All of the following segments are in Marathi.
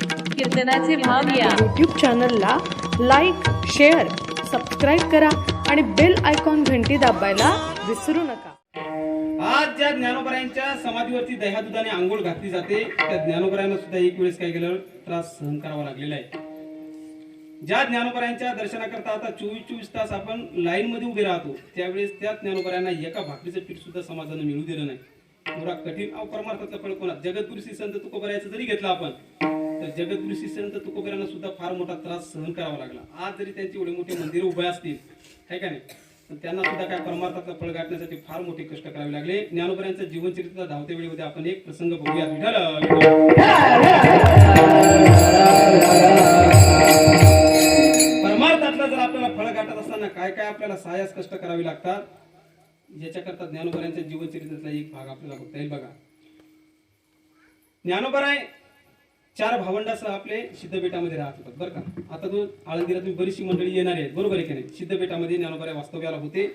कीर्तनाचे भाव या. यूट्यूब चॅनलला लाईक शेअर सबस्क्राईब करा आणि बेल आयकॉन घंटी दाबायला विसरू नका. आज ज्या ज्ञानोबरायांच्या समाधीवरती दह्यादुधाने आंघोळ घातली जाते त्या ज्ञानोबरायांना सुद्धा एक वेळेस काय केलं त्रास सहन करावा लागलेला आहे. ज्या ज्ञानोबरायांच्या दर्शनाकरता आता चोवीस चोवीस तास आपण लाईन मध्ये उभे राहतो त्यावेळेस त्या ज्ञानोबरायांना एका भाकरीचं पीठ सुद्धा समाजानं मिळू दिलं नाही. पुरा कठीण अव परमार्थातला फळ कोणा श्री संत तुकोबरायाचं जरी घेतलं आपण तर जगद्गुरु संत तुकोबरायांना सुद्धा फार मोठा त्रास सहन करावा लागला. आज जरी त्यांचे एवढे मोठे मंदिर उभे असतील है का नाही? पण त्यांना सुद्धा काय परमार्थातला फळ गाठण्यासाठी फार मोठे कष्ट करावे लागले. ज्ञानोबरायांचं जीवनचरित्र धावत्या वेळेमध्ये आपण एक प्रसंग बघूया. परमार्थातलं जर आपल्याला फळ गाठत असताना काय काय आपल्याला सायास कष्ट करावे लागतात? याच्याकरता ज्ञानोबरायांच्या जीवनचरित्रातला एक भाग आपल्याला बघता येईल बघा. ज्ञानोबराय चार भावंडासह आपले सिद्धपेठामध्ये राहत होतात बरं का? आता तो आळंदीला तुम्ही बरीचशी मंडळी येणार आहेत बरोबर आहे की नाही? सिद्धबेटामध्ये ज्ञानोबराय वास्तव्याला होते.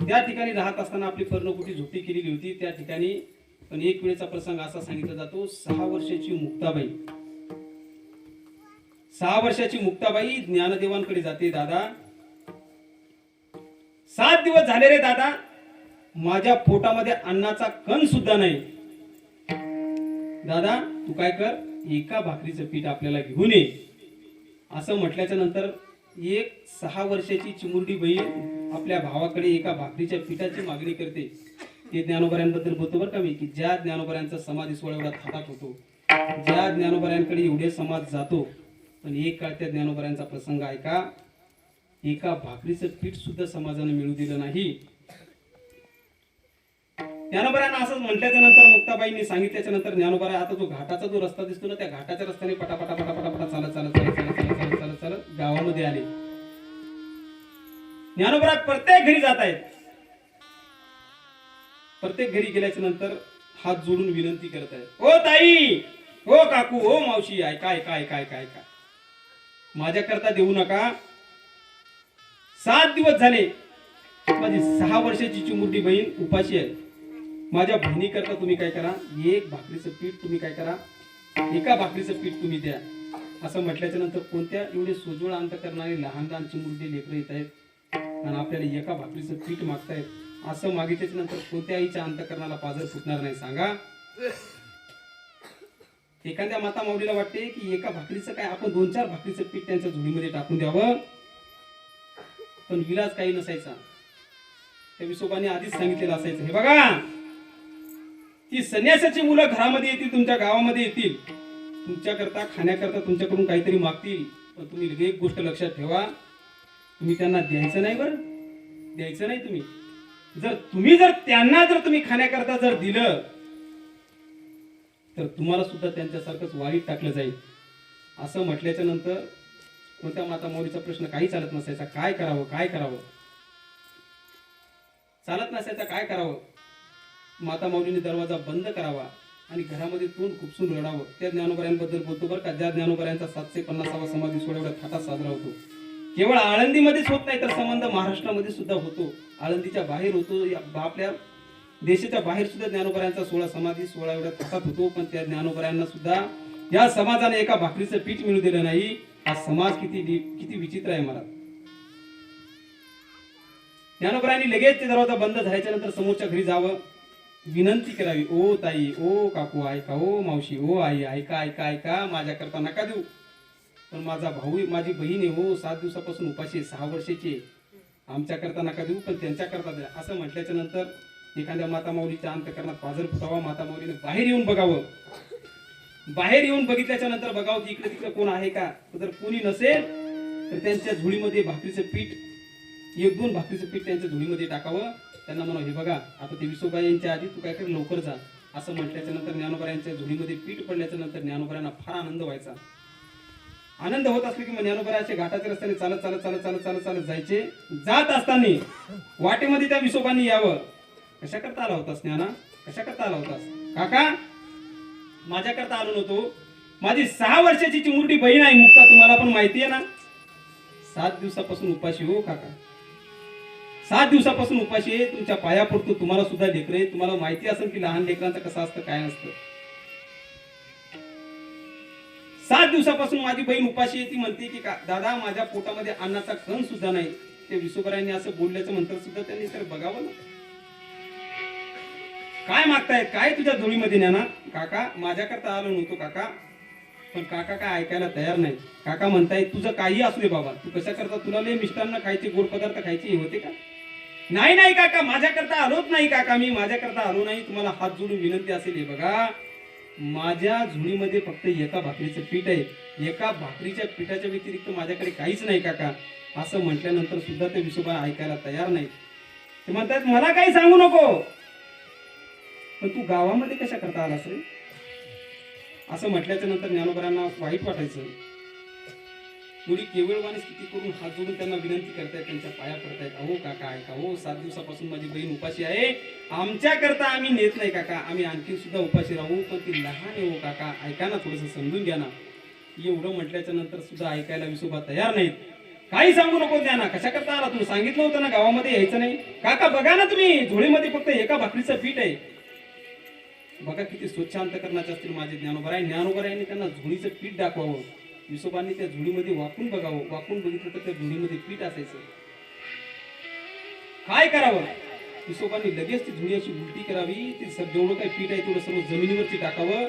त्या ठिकाणी राहत असताना आपली पर्णकुटी झोपडी केलेली होती. त्या ठिकाणी पण एक वेळेचा प्रसंग असा सांगितला जातो सहा वर्षाची मुक्ताबाई. सहा वर्षाची मुक्ताबाई ज्ञानदेवांकडे जाते दादा सात दिवस झाले रे दादा माझ्या पोटामध्ये अन्नाचा कण सुद्धा नाही. दादा तू काय कर एका भाकरीचं पीठ आपल्याला घेऊन ये. असं म्हटल्याच्या नंतर एक सहा वर्षाची चिमुरडी बहीण आपल्या भावाकडे एका भाकरीच्या पिठाची मागणी करते. ते ज्ञानोबऱ्यांबद्दल बोलतो बरं का मी की ज्या ज्ञानोबऱ्यांचा समाधी सोळा एवढा थाटात होतो ज्या ज्ञानोबऱ्यांकडे एवढे समाज जातो पण एक काळ त्या ज्ञानोबऱ्यांचा प्रसंग ऐका एका भाकरीचं पीठ सुद्धा समाजाने मिळू दिलं नाही. ज्ञानोबरांना असंच म्हटल्याच्या नंतर मुक्ताबाईंनी सांगितल्याच्या नंतर ज्ञानोबरा आता जो घाटाचा जो रस्ता दिसतो ना त्या घाटाच्या रस्त्याने पटापटा पटापटा पटा चालत चालत चालत चालत चालत चालत चालत चालत गावामध्ये आले. ज्ञानोबरा प्रत्येक घरी जात आहेत. प्रत्येक घरी गेल्याच्यानंतर हात जोडून विनंती करत आहेत. ओ ताई ओ काकू ओ मावशी ऐका ऐका ऐका ऐका ऐका माझ्याकरता देऊ नका. सात दिवस झाले. माझी सहा वर्षाची चिमुरडी बहीण उपाशी आहे. माझ्या बहिणीकरता तुम्ही काय करा एक भाकरीचं पीठ तुम्ही काय करा एका भाकरीचं पीठ तुम्ही द्या. असं म्हटल्याच्या नंतर कोणत्या एवढे सोजोळ अंत करणारे लहान लहान मुलगी लेकरं येत आहेत आणि आपल्याला एका भाकरीचं पीठ मागतायत असं मागितल्याच्या नंतर कोणत्या आईच्या अंतकरणाला पाजर फुटणार नाही सांगा. एखाद्या माता माऊलीला वाटते की एका भाकरीचं काय आपण दोन चार भाकरीचं पीठ त्यांच्या झुडीमध्ये टाकून द्यावं? पण विलाज काही नसायचा. त्या विसोबाने आधीच सांगितलेलं असायचं. हे बघा! ती संन्यासाची मुलं घरामध्ये येतील तुमच्या गावामध्ये येतील. तुमच्याकरता खाण्याकरता तुमच्याकडून काहीतरी मागतील. पण तुम्ही एक गोष्ट लक्षात ठेवा. तुम्ही त्यांना द्यायचं नाही बरं. द्यायचं नाही तुम्ही. जर तुम्ही जर त्यांना जर तुम्ही खाण्याकरता जर दिलं तर तुम्हाला सुद्धा त्यांच्यासारखंच वाईट टाकलं जाईल. असं म्हटल्याच्या नंतर कोणत्या माता मौलीचा प्रश्न काही चालत नसायचा. काय करावं? काय करावं? चालत नसायचा. काय करावं? माता माऊलीने दरवाजा बंद करावा आणि घरामध्ये तोंड खुपसून रडावं. त्या ज्ञानोबऱ्यांबद्दल बोलतो बरं का. ज्या ज्ञानोबऱ्यांचा सातशे पन्नासावा समाधी सोहळा एवढा थाटात साजरा होतो. केवळ आळंदीमध्येच होत नाही तर संबंध महाराष्ट्रामध्ये सुद्धा होतो. आळंदीच्या बाहेर होतो. आपल्या देशाच्या बाहेर सुद्धा ज्ञानोबऱ्यांचा सोहळा समाधी सोहळा एवढा थाटात होतो. पण त्या ज्ञानोबऱ्यांना सुद्धा या समाजाने एका भाकरीचं पीठ मिळू दिलं नाही. हा समाज किती किती विचित्र आहे मला. ज्ञानोबरायांनी लगेच ते दरवाजा बंद झाल्याच्यानंतर समोरच्या घरी जावं. विनंती करावी. ओ ताई ओ काकू ऐका ओ मावशी ओ आई ऐका ऐका ऐका माझ्याकरता नका देऊ. पण माझा भाऊ माझी बहीण आहे हो सात दिवसापासून उपाशी सहा वर्षाची आमच्याकरता नका देऊ पण त्यांच्याकरता द्या. असं म्हटल्याच्या नंतर एखाद्या माता माऊलीच्या अंतकरणात पाजर फुटावा माता माऊलीने बाहेर येऊन बघावं. बाहेर येऊन बघितल्याच्या नंतर बघावं की इकडे तिकडे कोण आहे का? जर कोणी नसेल तर त्यांच्या झुळीमध्ये भाकरीचं पीठ एक दोन भाकरीचं पीठ त्यांच्या झुळीमध्ये टाकावं. त्यांना म्हणा हे बघा आता ते विसोबाई यांच्या आधी तू काय कर लवकर जा. असं म्हटल्याच्या नंतर ज्ञानोबऱ्यांच्या झुडीमध्ये पीठ पडल्याच्या नंतर ज्ञानोबऱ्यांना फार आनंद व्हायचा. आनंद होत असले की मग ज्ञानोबऱ्याचे घाटाच्या रस्त्याने चालत चालत चालत चालत चालत चालत जायचे. जात असताना वाटेमध्ये त्या विसोबांनी यावं. कशा करता आला होतास ज्ञाना? कशा करता आला होतास? काका माझ्याकरता आलो नव्हतो. माझी सहा वर्षाची चिमुरटी बहीण आहे मुक्ता तुम्हाला पण माहिती आहे ना? सात दिवसापासून उपाशी हो काका. सात दिवसापासून उपाशी आहे. तुमच्या पाया पडतो तुम्हाला सुद्धा लेकरे तुम्हाला माहिती असेल की लहान लेकरांचं कसं असतं काय असतं सात दिवसापासून माझी बहीण उपाशी आहे. ती म्हणते की का दादा माझ्या पोटामध्ये अन्नाचा कण सुद्धा नाही. ते विसोबरायांनी असं बोलल्याचं म्हणतात सुद्धा त्यांनी तर बघावं ना. काय मागतायत? काय तुझ्या धुळीमध्ये ज्ञाना काका माझ्याकरता आलो नव्हतो काका. पण काका काय ऐकायला तयार नाही. काका म्हणताय तुझं काही असू दे बाबा. तू कशा करता तुला लय मिष्टांना खायचे गोड पदार्थ खायचे हे होते का? नाही नाही काका माझ्याकरता आलोच नाही काका मी माझ्याकरता आलो नाही. तुम्हाला हात जोडून विनंती असेल हे बघा. माझ्या झुळीमध्ये फक्त एका भाकरीचं पीठ आहे. एका भाकरीच्या पिठाच्या व्यतिरिक्त माझ्याकडे काहीच नाही काका. असं म्हटल्यानंतर सुद्धा ते विशोबा ऐकायला तयार नाही. ते म्हणतात मला काही सांगू नको. पण तू गावामध्ये कशा करता आलास रे? असं म्हटल्याच्या नंतर ज्ञानोबरांना वाईट वाटायचं. मुली केवळवाणी स्थिती करून हात जोडून त्यांना विनंती करतायत त्यांच्या पाया पडतायत. अहो काका ऐका हो सात दिवसापासून माझी बहीण उपाशी आहे. आमच्या करता आम्ही नेत नाही काका. आम्ही आणखी सुद्धा उपाशी राहू पण ती लहान आहे हो काका. ऐका ना थोडस समजून घ्या ना. एवढं म्हटल्याच्या नंतर सुद्धा ऐकायला विसोबा तयार नाहीत. काही सांगू नको द्या ना कशा करता आला तुम्ही? सांगितलं होतं ना गावामध्ये यायचं नाही? काका बघा ना तुम्ही. झोळीमध्ये फक्त एका भाकरीचं पीठ आहे. बघा किती स्वच्छ अंतकरणाचे असतील माझे ज्ञानोबर आहे ज्ञानोबर आहे त्यांना झोळीचं पीठ दाखवावं. विसोबांनी त्या झुडीमध्ये वाकून बघावं. वाकून बघितलं तर त्या झुडीमध्ये पीठ असायचं. काय करावं? विसोबांनी लगेच ती झुडी अशी उलटी करावी. ती जेवढं काही पीठ आहे तेवढं सर्व जमिनीवरती टाकावं.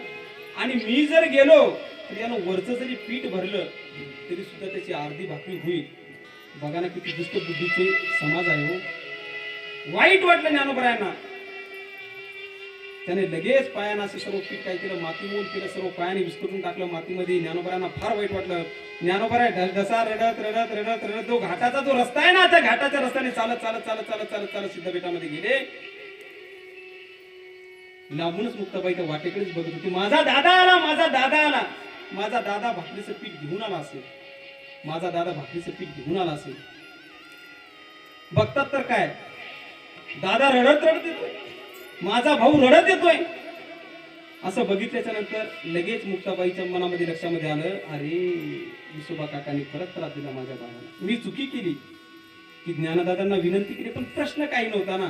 आणि मी जर गेलो तर यानं वरचं जरी पीठ भरलं तरी सुद्धा त्याची अर्धी भाकरी होईल. बघा ना किती दुष्ट बुद्धीचे समाज आहे हो. वाईट वाटलं ज्ञानोबरायांना. त्याने लगेच पायानं असे सर्व पीठ काय केलं माती मोल केलं सर्व पायाने विस्कटून टाकलं मातीमध्ये ज्ञानोबरांना फार वाईट वाटलं. ज्ञानोबराय ढसा रडत रडत रडत रडत जो घाटाचा जो रस्ता आहे ना त्या घाटाच्या रस्त्याने चालत चालत चालत चालत चालत चालत सिद्धपीठामध्ये गेले. लांबूनच मुक्ताबाई त्या वाटेकडेच बघत होती. माझा दादा आला माझा दादा आला. माझा दादा भाकरीचं पीठ घेऊन आला असेल. माझा दादा भाकरीचं पीठ घेऊन आला असेल. बघतात तर काय? दादा रडत रडत येतोय. माझा भाऊ रडत येतोय. असं बघितल्याच्या नंतर लगेच मुक्ताबाईच्या मनामध्ये लक्षामध्ये आलं अरे विसोबा काकांनी परत त्रास दिला माझ्या भावाला. मी चुकी केली. की ज्ञानदादांना विनंती केली पण प्रश्न काही नव्हता ना.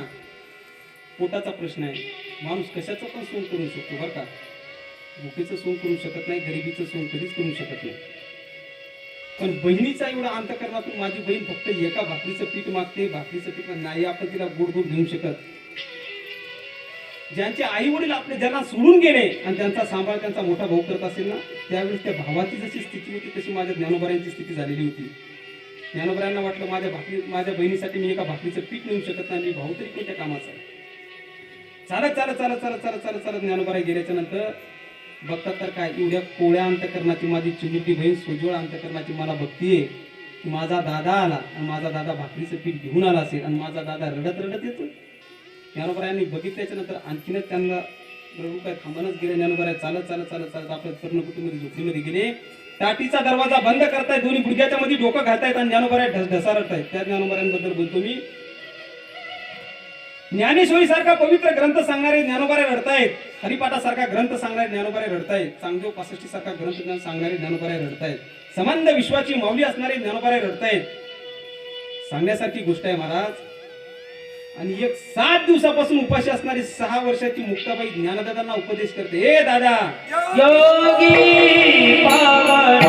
पोटाचा प्रश्न आहे. माणूस कशाचा पण सोन करू शकतो बरं का? भुकेचं सोंग करू शकत नाही गरिबीचं सोन कधीच करू शकत नाही. पण बहिणीचा एवढा अंतकरणातून माझी बहीण फक्त एका भाकरीचं पीठ मागते. भाकरीचं पीठ नाही आपण तिला गोड गोड घेऊ शकत. ज्यांचे आई वडील आपले ज्यांना सोडून गेले आणि त्यांचा सांभाळ त्यांचा मोठा भाऊ करत असेल ना त्यावेळेस त्या भावाची जशी स्थिती होती तशी माझ्या ज्ञानोबऱ्यांची स्थिती झालेली होती. ज्ञानोबऱ्यांना वाटलं माझ्या भाकरी माझ्या बहिणीसाठी मी एका भाकरीचं पीठ नेऊ शकत नाही मी भाऊ तरी कोणत्या कामाचा चालत चालत चालत चालत चालत चालत चालत ज्ञानोबऱ्या गेल्याच्यानंतर बघतात तर काय एवढ्या कोळ्या अंतकरणाची माझी चिमुटी बहीण सोजोळ अंतकरणाची मला भक्ती की माझा दादा आला आणि माझा दादा भाकरीचं पीठ घेऊन आला असेल आणि माझा दादा रडत रडत येतो ज्ञानोबरायांनी बघितल्याच्या नंतर आणखीनच त्यांना रडू काय थांबणच गेले. ज्ञानोबराय चालत चालत चालत चालत आपल्या कर्णकुटीमध्ये झोपडीमध्ये गेले. ताटीचा दरवाजा बंद करतायत दोन्ही गुडघ्याच्या मध्ये डोकं घालतायत आणि ज्ञानोबराय ढसारत आहेत त्या ज्ञानोबरायांबद्दल बोलतो मी. ज्ञानेश्वरी सारखा पवित्र ग्रंथ सांगणारे ज्ञानोबारे रडतायत. हरिपाठासारखा ग्रंथ सांगणारे ज्ञानोबारे रडतायत. चांगदेव पासष्टी सारखा ग्रंथ ज्ञान सांगणारे ज्ञानोबारे रडतायत. संबंध विश्वाची माऊली असणारे ज्ञानोबारे रडतायत. सांगण्यासारखी गोष्ट आहे महाराज. आणि एक सात दिवसापासून उपाशी असणारी सहा वर्षाची मुक्ताबाई ज्ञानदादांना उपदेश करते. हे दादा! योगी योगी पावन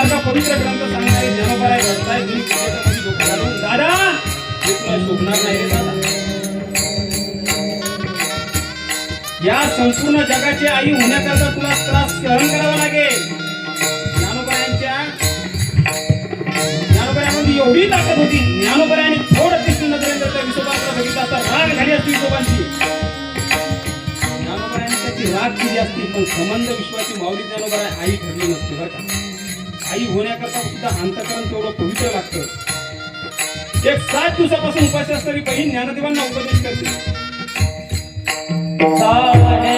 सारखा पवित्र ग्रंथ सांगणारे जनपर आहे घडताय तुम्ही दादा हे तुला शोभणार नाही दादा. या संपूर्ण जगाची आई होण्याकरता तुला त्रास सहन करावा लागेल. ज्ञानोबायांच्या ज्ञानोबायांमध्ये एवढी ताकद होती. ज्ञानोबायांनी थोड कृष्ण नजरेंद्र त्या विसोबाकडे बघितलं असता राग झाली असती विसोबांची ज्ञानोबायांनी त्याची राग केली असती पण संबंध विश्वाची माऊली ज्ञानोबा आई ठरली नसती बरं का? आई होण्याकरता सुद्धा अंतकरण तेवढं पवित्र लागतं एक सात दिवसापासून उपाशी असणारी बहीण ज्ञानदेवांना उपदेश करते माय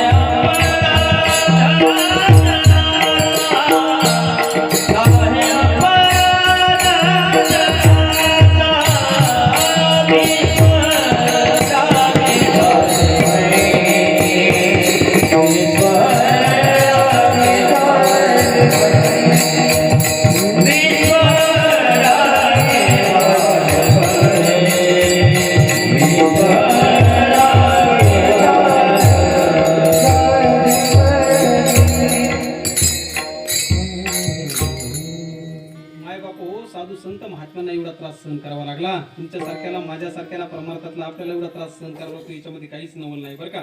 साधू संत महात्म्यांना एवढा त्रास सहन करावा लागला. तुमच्यासारख्याला माझ्यासारख्याला परमार्थातला आपल्याला एवढा त्रास सहन करावा लागतो याच्यामध्ये काहीच नवल नाही बरं का?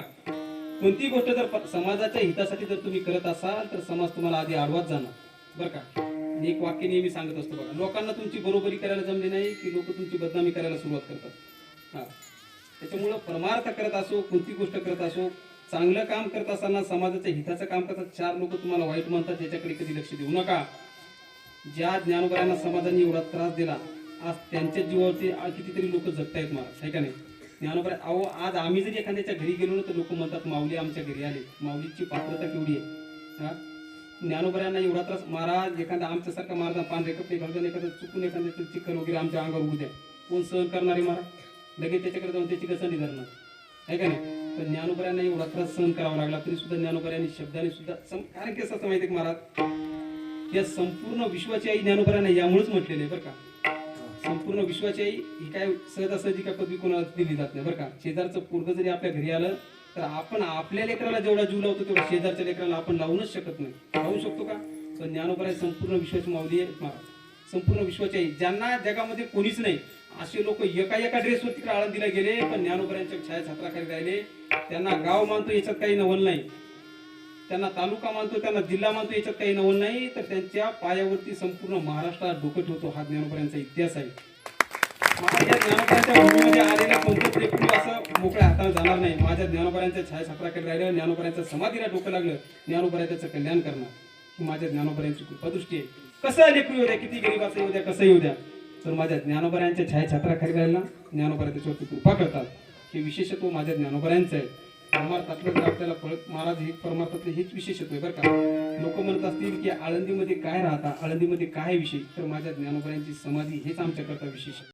कोणती गोष्ट जर समाजाच्या हितासाठी जर तुम्ही करत असाल तर समाज तुम्हाला आधी आडवाच जाणार बरं का? एक वाक्य नेहमी सांगत असतो बघा लोकांना तुमची बरोबरी करायला जमली नाही की लोक तुमची बदनामी करायला सुरुवात करतात. हा. त्याच्यामुळं परमार्थ करत असो कोणती गोष्ट करत असो चांगलं काम करत असताना समाजाच्या हिताचं काम करतात चार लोक तुम्हाला वाईट म्हणतात याच्याकडे कधी लक्ष देऊ नका. ज्या ज्ञानोबरांना समाजाने एवढा त्रास दिला आज त्यांच्या जीवावरती कितीतरी लोक जगतायत महाराज आहे का नाही? ज्ञानोबरा अहो आज आम्ही जरी एखाद्याच्या घरी गेलो ना तर लोक म्हणतात माऊली आमच्या घरी आले. माऊलीची पात्रता केवढी आहे. हा? ज्ञानोबऱ्यांना एवढा त्रास महाराज एखादा आमच्यासारखा महाराज पांढरे कपडे घालून एखादं चुकून एखाद्याचं चिकन वगैरे आमच्या अंगावर उद्या कोण सहन करणारे महाराज? लगेच त्याच्याकडे जाऊन त्याची कसं धरणार. आहे का नाही? तर ज्ञानोबऱ्यांना एवढा त्रास सहन करावा लागला तरी सुद्धा ज्ञानोबऱ्यांनी शब्दाने सुद्धा सम- कारण की असं माहिती आहे महाराज? या संपूर्ण विश्वाची आई ज्ञानोबऱ्यांना यामुळेच म्हटलेलं आहे बरं का? संपूर्ण विश्वाची आई ही काय सहजासहजी काय पदवी कोणाला दिली जात नाही बरं का? शेजारचं पोरग जरी आपल्या घरी आलं तर आपण आपल्या लेकराला जेवढा जीव लावतो तेवढा शेजारच्या लेकराला आपण लावूनच शकत नाही. लावू शकतो का? पण ज्ञानोबराय संपूर्ण विश्वाची माऊली आहे संपूर्ण विश्वाची आई ज्यांना जगामध्ये कोणीच नाही असे लोक एका एका ड्रेसवर तिकडे आळंदीला गेले पण ज्ञानोबऱ्यांच्या छायाछात्राखाली राहिले. त्यांना गाव मानतो याच्यात काही नवल नाही. त्यांना तालुका मानतो त्यांना जिल्हा मानतो याच्यात काही नवल नाही तर त्यांच्या पायावरती संपूर्ण महाराष्ट्रात डोकं ठेवतो हा ज्ञानोबऱ्यांचा इतिहास आहे. मला या भूमीमध्ये असं मोकळ्या हाताने जाणार नाही. माझ्या ज्ञानोबऱ्यांच्या छायाछत्राखाली राहिलं ज्ञानोबऱ्यांच्या समाधीला डोकं लागलं ज्ञानोबऱ्या त्याचं कल्याण करणार. ही माझ्या ज्ञानोबऱ्यांची कृपादृष्टी आहे. कसं लेकरू येऊ द्या किती गरीबाचं येऊ द्या कसं येऊ द्या? तर माझ्या ज्ञानोबऱ्यांच्या छायाछत्राखाली राहिला ज्ञानोबऱ्या त्याच्यावरती कृपा करतात. हे विशेषत्व माझ्या ज्ञानोबऱ्यांचं आहे. परमार्थातलं आपल्याला फळत महाराज हे परमार्थातलं हेच विशेषत्व आहे बरं का. लोक म्हणत असतील की आळंदीमध्ये काय राहता आळंदीमध्ये काय विषय तर माझ्या ज्ञानोबऱ्यांची समाधी हेच आमच्याकरता विशेष आहे.